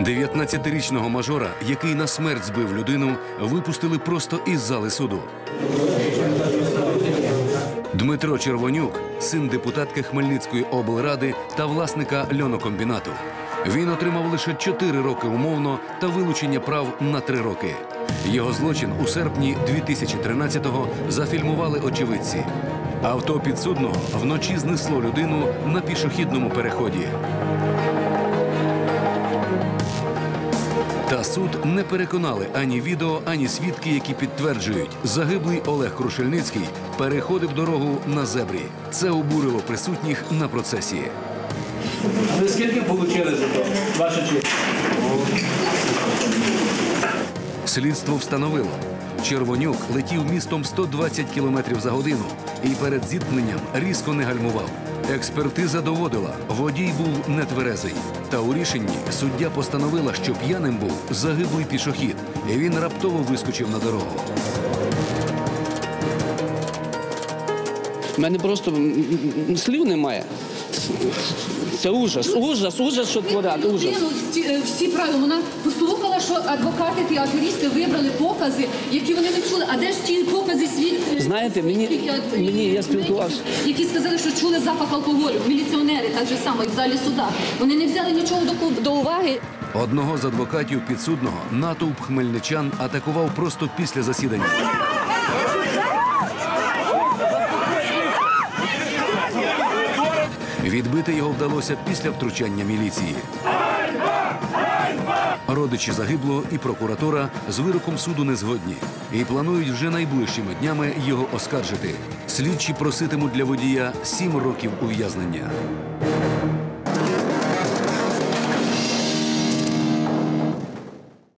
19-річного мажора, який на смерть збив людину, випустили просто із зали суду. Дмитро Червонюк, син депутатки Хмельницької облради та власника льонокомбінату. Він отримав лише 4 роки умовно та вилучення прав на 3 роки. Його злочин у серпні 2013-го зафільмували очевидці. Авто підсудного вночі знесло людину на пішохідному переході. Та суд не переконали ані відео, ані свідки, які підтверджують, загиблий Олег Крушельницький переходив дорогу на зебрі. Це обурило присутніх на процесі. Ви скільки отримали за то? Ваша честь. Слідство встановило. Червонюк летів містом 120 км за годину і перед зіткненням різко не гальмував. Експертиза доводила, водій був нетверезий. Та у рішенні суддя постановила, що п'яним був загиблий пішохід, і він раптово вискочив на дорогу. У мене просто слів немає. Це ужас, ужас, ужас, що творять, ужас. Всі, е, правила. Вона послухала, що адвокати та аферісти вибрали покази, які вони не чули. А де ж ті покази світ? е, Знаєте, мені- мені, я спілкувався. Які сказали, що чули запах алкоголю. Міліціонери так же само, як в залі суда. Вони не взяли нічого до, до уваги. Одного з адвокатів підсудного натовп хмельничан атакував просто після засідання. Відбити його вдалося після втручання міліції. Родичі загиблого і прокуратура з вироком суду не згодні і планують вже найближчими днями його оскаржити. Слідчі проситимуть для водія сім років ув'язнення.